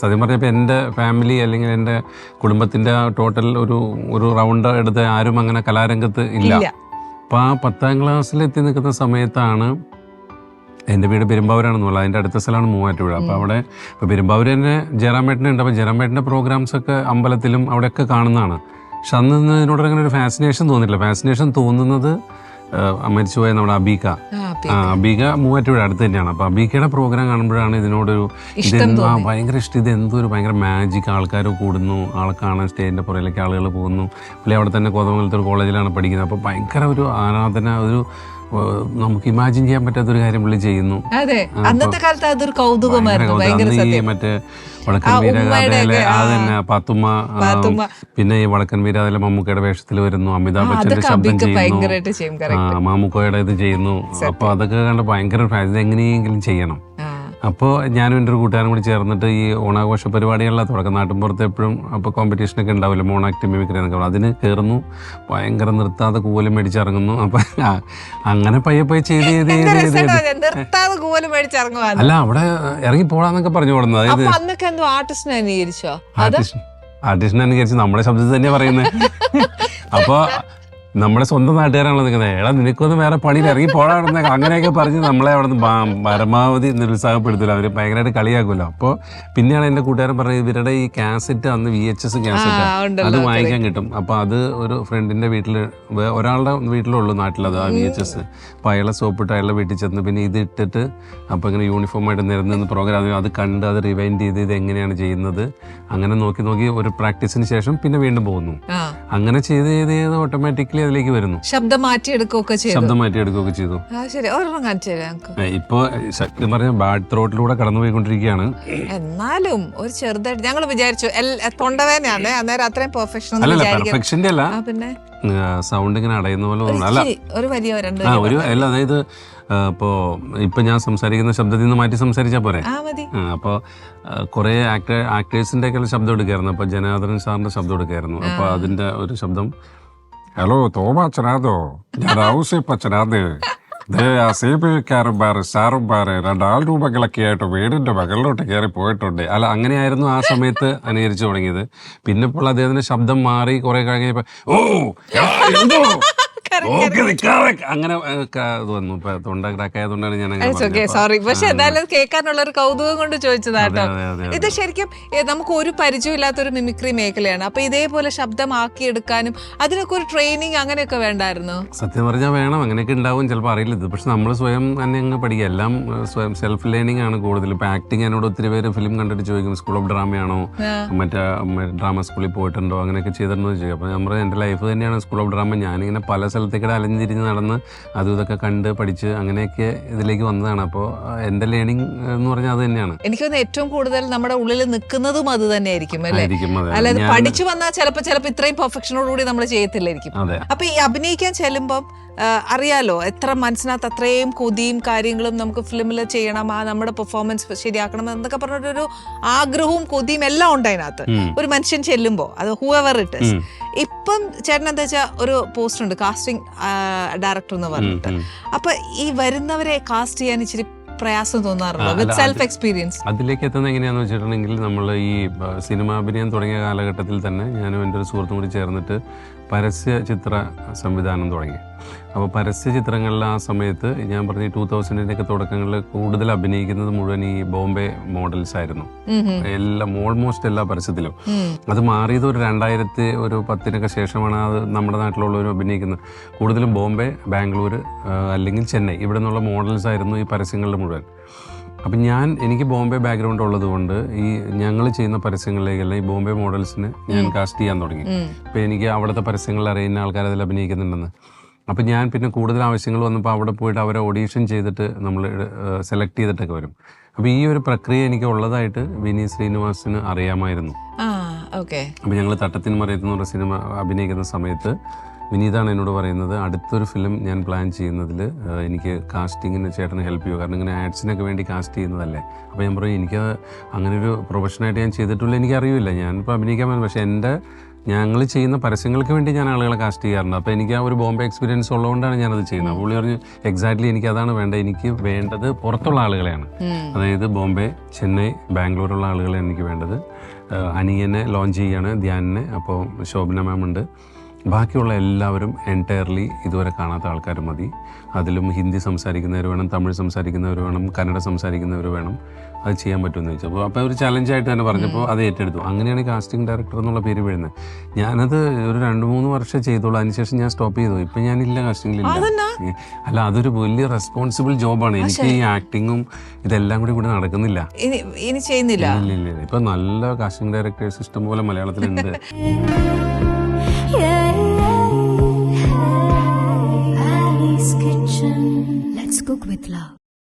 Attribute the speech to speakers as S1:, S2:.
S1: സത്യം പറഞ്ഞപ്പോൾ എന്റെ ഫാമിലി അല്ലെങ്കിൽ എന്റെ കുടുംബത്തിന്റെ ടോട്ടൽ ഒരു ഒരു റൗണ്ട് എടുത്ത് ആരും അങ്ങനെ കലാരംഗത്ത് ഇല്ല. അപ്പം ആ പത്താം ക്ലാസ്സിൽ എത്തി നിൽക്കുന്ന സമയത്താണ് എന്റെ വീട് പെരുമ്പാവൂരാണെന്നുള്ള അതിന്റെ അടുത്ത സ്ഥലമാണ് മൂവാറ്റുപുഴ. അപ്പോൾ അവിടെ ഇപ്പോൾ പെരുമ്പാവൂർ തന്നെ ജയറാമേട്ടനുണ്ട് അപ്പോൾ ജയറാമേട്ടന്റെ പ്രോഗ്രാംസ് ഒക്കെ അമ്പലത്തിലും അവിടെയൊക്കെ കാണുന്നതാണ്. പക്ഷെ അന്ന് ഇതിനോട് അങ്ങനെ ഒരു ഫാസിനേഷൻ തോന്നിയില്ല ഫാസിനേഷൻ തോന്നുന്നത് മരിച്ചുപോയ നമ്മുടെ അബീക്ക.
S2: ആ,
S1: അബീക മൂവാറ്റുപുഴ അടുത്ത് തന്നെയാണ്. അപ്പൊ അബികയുടെ പ്രോഗ്രാം കാണുമ്പോഴാണ് ഇതിനോടൊരു ഇതെന്താ. ഭയങ്കര ഇഷ്ടം. ഇത് എന്തോ ഒരു ഭയങ്കര മാജിക് ആൾക്കാർ കൂടുന്നു. ആളെ കാണാൻ സ്റ്റേജിന്റെ പുറകിലേക്ക് ആളുകൾ പോകുന്നു. പുള്ളി അവിടെ തന്നെ കോതമംഗലത്തെ ഒരു കോളേജിലാണ് പഠിക്കുന്നത്. അപ്പോൾ ഭയങ്കര ഒരു ആരാധന ഒരു നമുക്ക് ഇമാജിൻ ചെയ്യാൻ പറ്റാത്തൊരു കാര്യം പുള്ളി ചെയ്യുന്നു.
S2: അതെ അന്നത്തെ കാലത്ത് അതൊരു കൗതുകമായിരുന്നു
S1: മറ്റേ വടക്കൻ
S2: ആ.
S1: തന്നെ പാത്തുമ്മ പിന്നെ ഈ വടക്കൻ വീര മമ്മൂക്കയുടെ വേഷത്തിൽ വരുന്നു അമിതാഭ് ബച്ചന്റെ ശബ്ദം ചെയ്യുന്നു. മാമുക്കോയുടെ ഇത് ചെയ്യുന്നു. അപ്പൊ അതൊക്കെ കണ്ട് ഭയങ്കര എങ്ങനെയെങ്കിലും ചെയ്യണം. അപ്പോൾ ഞാനും എന്റെ ഒരു കൂട്ടുകാരും കൂടി ചേർന്നിട്ട് ഈ ഓണാഘോഷ പരിപാടികളിലെ തുടക്കം. നാട്ടിൻപുറത്ത് എപ്പോഴും അപ്പോൾ കോമ്പറ്റീഷനൊക്കെ ഉണ്ടാവില്ല? മോണാക്ട് മിമിക്രി എന്നൊക്കെ പറഞ്ഞു. അതിന് കയറുന്നു ഭയങ്കര നിർത്താതെ കൂവലും മേടിച്ചിറങ്ങുന്നു. അപ്പം അങ്ങനെ പയ്യെ പയ്യെ ചെയ്ത് ചെയ്ത് ചെയ്ത് ചെയ്ത്. അല്ല അവിടെ ഇറങ്ങി പോടാന്നൊക്കെ പറഞ്ഞു കൊടുക്കുന്നത് അതായത്
S2: അപ്പൊ അന്നൊക്കെ എന്തോ ആർട്ടിസ്റ്റിനെ
S1: ആർട്ടിസ്റ്റ് ആർട്ടിസ്റ്റിനെ അനുകരിച്ച് നമ്മുടെ ശബ്ദത്തിൽ തന്നെ പറയുന്നത് അപ്പോൾ നമ്മുടെ സ്വന്തം നാട്ടുകാരാണല്ലോ നിൽക്കുന്നത്. എടാ നിനക്കൊന്നും വേറെ പണിയിൽ ഇറങ്ങി പോടാണെന്ന് അങ്ങനെയൊക്കെ പറഞ്ഞ് നമ്മളെ അവിടെ നിന്ന് പരമാവധി നിരുത്സാഹപ്പെടുത്തില്ല. അവർ ഭയങ്കരമായിട്ട് കളിയാക്കുമല്ലോ. അപ്പോൾ പിന്നെയാണ് എന്റെ കൂട്ടുകാരൻ പറഞ്ഞത് ഇവരുടെ ഈ കാസറ്റ് അന്ന് വി എച്ച് എസ് കാസറ്റ്. അത് വാങ്ങിക്കാൻ കിട്ടും. അപ്പോൾ അത് ഒരു ഫ്രണ്ടിന്റെ വീട്ടിൽ ഒരാളുടെ വീട്ടിലുള്ളൂ നാട്ടിലത് ആ വി എച്ച് എസ് അപ്പോൾ അയാളെ സോപ്പിട്ട് അയാളുടെ വീട്ടിൽ ചെന്ന് പിന്നെ ഇത് ഇട്ടിട്ട് അപ്പോൾ ഇങ്ങനെ യൂണിഫോം ആയിട്ട് നിരന്ന് പ്രോഗ്രാം അത് കണ്ട് അത് റിവൈൻഡ് ചെയ്ത് ഇത് എങ്ങനെയാണ് ചെയ്യുന്നത്? അങ്ങനെ നോക്കി നോക്കി ഒരു പ്രാക്ടീസിന് ശേഷം പിന്നെ വീണ്ടും പോകുന്നു. അങ്ങനെ ചെയ്ത് ചെയ്ത് ചെയ്ത് ഓട്ടോമാറ്റിക്കലി അതിലേക്ക് വരുന്നു.
S2: ശബ്ദം മാറ്റിയെടുക്കുകയൊക്കെ ചെയ്തു.
S1: ശബ്ദം മാറ്റിയെടുക്കുകയൊക്കെ ചെയ്തു.
S2: ആ ശരി. ഒരെണ്ണം കാണിച്ചു തരാം ഞങ്ങക്ക്
S1: ഇപ്പോൾ ശക്തി പറഞ്ഞ ബാഡ് ത്രോട്ടിലൂടെ കടന്നു പോയിക്കൊണ്ടിരിക്കുകയാണ്
S2: എന്നാലും ഒരു ചെറുതായിട്ട് ഞങ്ങൾ വിചാരിച്ചു എൽ- തൊണ്ടവേദനയാണ് അന്നേരം അത്രയും പെർഫെക്ഷൻ
S1: അല്ലല്ല
S2: വിചാരിക്കാം
S1: അല്ല.
S2: ആ പിന്നെ?
S1: സൗണ്ട് ഇങ്ങനെ അടയുന്ന പോലെ
S2: ഒരു
S1: അല്ല
S2: ഒരു വലിയ
S1: ആ ഒരു അല്ല അതായത് ഇപ്പോൾ ഇപ്പം ഞാൻ സംസാരിക്കുന്ന ശബ്ദത്തിൽ നിന്ന് മാറ്റി സംസാരിച്ചാൽ പോരെ?
S2: ആ മതി.
S1: അപ്പോൾ കുറേ ആക്ടർ ആക്ടേഴ്സിന്റെ ഒക്കെ ശബ്ദം എടുക്കായിരുന്നു. അപ്പോൾ ജനാദരൻ സാറിന്റെ ശബ്ദം എടുക്കായിരുന്നു. അപ്പോൾ അതിന്റെ ഒരു ശബ്ദം. ഹലോ തോമാ ചനാദോ ഞാൻ ഹൗസ് സി ബി ഐക്കാരന്മാർ സാറുമാർ രണ്ടാൾ രൂപങ്ങളൊക്കെ ആയിട്ട് വീടിന്റെ മകളിലോട്ട് കയറി പോയിട്ടുണ്ട് അല്ല അങ്ങനെയായിരുന്നു ആ സമയത്ത് അനുകരിച്ചു തുടങ്ങിയത് പിന്നെ ഇപ്പോൾ അദ്ദേഹത്തിന്റെ ശബ്ദം മാറി കുറെ കഴിഞ്ഞപ്പോ ഓ എന്തോ? ഓക്കെ, നിക്കാതെ." അങ്ങനെ വന്നു. തൊണ്ട ക്രാക്കായതുകൊണ്ടാണ് ഞാൻ
S2: സോറി പക്ഷെ എന്തായാലും കേൾക്കാനുള്ള ഒരു കൗതുകം കൊണ്ട് ചോദിച്ചതാട്ടോ. ഇത് ശരിക്കും നമുക്ക് ഒരു പരിചയമില്ലാത്ത ഒരു മിമിക്രി മേഖലയാണ്. അപ്പൊ ഇതേപോലെ ശബ്ദമാക്കി എടുക്കാനും അതിനൊക്കെ ഒരു ട്രെയിനിങ് അങ്ങനെയൊക്കെ വേണ്ടായിരുന്നു?
S1: സത്യം പറഞ്ഞാൽ വേണം. അങ്ങനെയൊക്കെ ഉണ്ടാവും. ചിലപ്പോൾ അറിയില്ല ഇത്. പക്ഷെ നമ്മൾ സ്വയം തന്നെ അങ്ങ് പഠിക്കുക. എല്ലാം സ്വയം സെൽഫ് ലേണിംഗ് ആണ് കൂടുതൽ ഇപ്പൊ ആക്ടിങ് എന്നോട് ഒത്തിരി പേര് ഫിലിം കണ്ടിട്ട് ചോദിക്കും സ്കൂൾ ഓഫ് ഡ്രാമയാണോ മറ്റേ ഡ്രാമ സ്കൂളിൽ പോയിട്ടുണ്ടോ? അങ്ങനെയൊക്കെ ചെയ്തിട്ടുണ്ടോ ചോദിക്കും. അപ്പൊ നമ്മുടെ എന്റെ ലൈഫ് തന്നെയാണ് സ്കൂൾ ഓഫ് ഡ്രാമ ഞാനിങ്ങനെ പല സ്ഥലത്തേക്കൂടെ അലഞ്ഞിരിഞ്ഞ് നടന്ന് അതും ഇതൊക്കെ കണ്ട് പഠിച്ച് അങ്ങനെയൊക്കെ ഇതിലേക്ക് വന്നതാണ്. അപ്പോൾ എന്റെ ലേണിംഗ് എന്ന് പറഞ്ഞാൽ അത് തന്നെയാണ്.
S2: എനിക്ക് തോന്നുന്നു ഏറ്റവും കൂടുതൽ നമ്മുടെ ഉള്ളിൽ നിൽക്കുന്നതും അത് തന്നെയായിരിക്കും അല്ലേ? അല്ലാതെ പഠിച്ചു വന്നാൽ ചിലപ്പോൾ ചിലപ്പോൾ ഇത്രയും പെർഫെക്ഷനോടുകൂടി നമ്മൾ ചെയ്യത്തില്ലായിരിക്കും. അപ്പൊ ഈ അഭിനയിക്കാൻ ചെല്ലുമ്പം അറിയാലോ എത്ര മനസ്സിനകത്ത് അത്രയും കൊതിയും കാര്യങ്ങളും നമുക്ക് ഫിലിമിൽ ചെയ്യണം ആ നമ്മുടെ പെർഫോമൻസ് ശരിയാക്കണം എന്നൊക്കെ പറഞ്ഞിട്ടൊരു ആഗ്രഹവും കൊതിയും എല്ലാം ഉണ്ട് അതിനകത്ത്. ഒരു മനുഷ്യൻ ചെല്ലുമ്പോൾ അത് ഹൂഎവർ ഇറ്റ്
S1: ഉം.
S2: ഇപ്പം ചേട്ടൻ എന്താ വെച്ചാൽ ഒരു പോസ്റ്റ് ഉണ്ട് കാസ്റ്റിംഗ് ഡയറക്ടർ എന്ന് പറഞ്ഞിട്ട്. അപ്പൊ ഈ വരുന്നവരെ കാസ്റ്റ് ചെയ്യാൻ ഇച്ചിരി പ്രയാസം തോന്നാറുണ്ടോ? വിത്ത് സെൽഫ് എക്സ്പീരിയൻസ്
S1: അതിലേക്ക് എത്തുന്നത് എങ്ങനെയാണെന്ന് വെച്ചിട്ടുണ്ടെങ്കിൽ നമ്മൾ ഈ സിനിമാഭിനയം തുടങ്ങിയ കാലഘട്ടത്തിൽ തന്നെ ഞാനും എന്റെ ഒരു സുഹൃത്തും കൂടി ചേർന്നിട്ട് പരസ്യ ചിത്ര സംവിധാനം തുടങ്ങി. അപ്പോൾ പരസ്യ ചിത്രങ്ങളിൽ ആ സമയത്ത് ഞാൻ പറഞ്ഞ ടൂ തൗസൻഡിന്റെ ഒക്കെ തുടക്കങ്ങളിൽ കൂടുതൽ അഭിനയിക്കുന്നത് മുഴുവൻ ഈ ബോംബെ മോഡൽസ് ആയിരുന്നു. എല്ലാം ഓൾമോസ്റ്റ് എല്ലാ പരസ്യത്തിലും. അത് മാറിയത് ഒരു രണ്ടായിരത്തി ഒരു പത്തിനൊക്കെ ശേഷമാണ് അത് നമ്മുടെ നാട്ടിലുള്ളവരും അഭിനയിക്കുന്നത്. കൂടുതലും ബോംബെ ബാംഗ്ലൂർ അല്ലെങ്കിൽ ചെന്നൈ. ഇവിടെ നിന്നുള്ള മോഡൽസ് ആയിരുന്നു ഈ പരസ്യങ്ങളിൽ മുഴുവൻ. അപ്പം ഞാൻ എനിക്ക് ബോംബെ ബാക്ക്ഗ്രൗണ്ട് ഉള്ളത് കൊണ്ട് ഈ ഞങ്ങൾ ചെയ്യുന്ന പരസ്യങ്ങളിലേക്കല്ല ഈ ബോംബെ മോഡൽസിന് ഞാൻ കാസ്റ്റ് ചെയ്യാൻ തുടങ്ങി. ഇപ്പം എനിക്ക് അവിടുത്തെ പരസ്യങ്ങളിൽ അറിയുന്ന ആൾക്കാർ അതിൽ അഭിനയിക്കുന്നുണ്ടെന്ന്. അപ്പം ഞാൻ പിന്നെ കൂടുതൽ ആവശ്യങ്ങൾ വന്നപ്പോൾ അവിടെ പോയിട്ട് അവരെ ഓഡീഷൻ ചെയ്തിട്ട് നമ്മൾ സെലക്ട് ചെയ്തിട്ടൊക്കെ വരും. അപ്പോൾ ഈ ഒരു പ്രക്രിയ എനിക്ക് ഉള്ളതായിട്ട് വിനീത് ശ്രീനിവാസിന് അറിയാമായിരുന്നു. അപ്പം ഞങ്ങൾ തട്ടത്തിന് മറിയത്തെന്ന് പറഞ്ഞ സിനിമ അഭിനയിക്കുന്ന സമയത്ത് വിനീതാണ് എന്നോട് പറയുന്നത് അടുത്തൊരു ഫിലിം ഞാൻ പ്ലാൻ ചെയ്യുന്നതിൽ എനിക്ക് കാസ്റ്റിങ്ങിന് ചേട്ടന് ഹെൽപ്പ് ചെയ്യുക. കാരണം ഇങ്ങനെ ആഡ്സിനൊക്കെ വേണ്ടി കാസ്റ്റ് ചെയ്യുന്നതല്ലേ. അപ്പോൾ ഞാൻ പറയും എനിക്ക് അങ്ങനെ ഒരു പ്രൊഫഷനായിട്ട് ഞാൻ ചെയ്തിട്ടില്ല. എനിക്കറിയില്ല. ഞാനിപ്പോൾ അഭിനയിക്കാൻ പറ്റും പക്ഷേ എന്റെ ഞങ്ങൾ ചെയ്യുന്ന പരസ്യങ്ങൾക്ക് വേണ്ടി ഞാൻ ആളുകളെ കാസ്റ്റ് ചെയ്യാറുണ്ട്. അപ്പോൾ എനിക്ക് ആ ഒരു ബോംബെ എക്സ്പീരിയൻസ് ഉള്ളതുകൊണ്ടാണ് ഞാനത് ചെയ്യുന്നത്. പുള്ളി പറഞ്ഞു എക്സാക്ട്ലി എനിക്ക് അതാണ് വേണ്ടത്. എനിക്ക് വേണ്ടത് പുറത്തുള്ള ആളുകളെയാണ്. അതായത് ബോംബെ ചെന്നൈ ബാംഗ്ലൂരുള്ള ആളുകളെയാണ് എനിക്ക് വേണ്ടത്. അനിയനെ ലോഞ്ച് ചെയ്യാണ് ധ്യാനിനെ അപ്പോൾ ശോഭന മാം ഉണ്ട്. ബാക്കിയുള്ള എല്ലാവരും എന്റയർലി ഇതുവരെ കാണാത്ത ആൾക്കാർ മതി. അതിലും ഹിന്ദി സംസാരിക്കുന്നവർ വേണം തമിഴ് സംസാരിക്കുന്നവർ വേണം കന്നഡ സംസാരിക്കുന്നവർ വേണം. അത് ചെയ്യാൻ പറ്റുമെന്ന് ചോദിച്ചു. അപ്പോൾ അപ്പോൾ ഒരു ചലഞ്ചായിട്ട് തന്നെ പറഞ്ഞപ്പോൾ അത് ഏറ്റെടുത്തു. അങ്ങനെയാണ് കാസ്റ്റിംഗ് ഡയറക്ടർ എന്നുള്ള പേര് വീഴുന്നത് ഞാനത് ഒരു രണ്ട് മൂന്ന് വർഷം ചെയ്തോളൂ. അതിനുശേഷം ഞാൻ സ്റ്റോപ്പ് ചെയ്തു. ഇപ്പം ഞാനില്ല കാസ്റ്റിംഗിലില്ല? ഏ, അല്ല അതൊരു വലിയ റെസ്പോൺസിബിൾ ജോബാണ് എനിക്ക് ഈ ആക്ടിങ്ങും ഇതെല്ലാം കൂടി കൂടി നടക്കുന്നില്ല.
S2: ഇനി ചെയ്യുന്നില്ല?
S1: ഇല്ല ഇല്ല ഇല്ല. നല്ല കാസ്റ്റിംഗ് ഡയറക്ടേഴ്സ് ഇഷ്ടംപോലെ മലയാളത്തിലുണ്ട്.
S3: cook with love.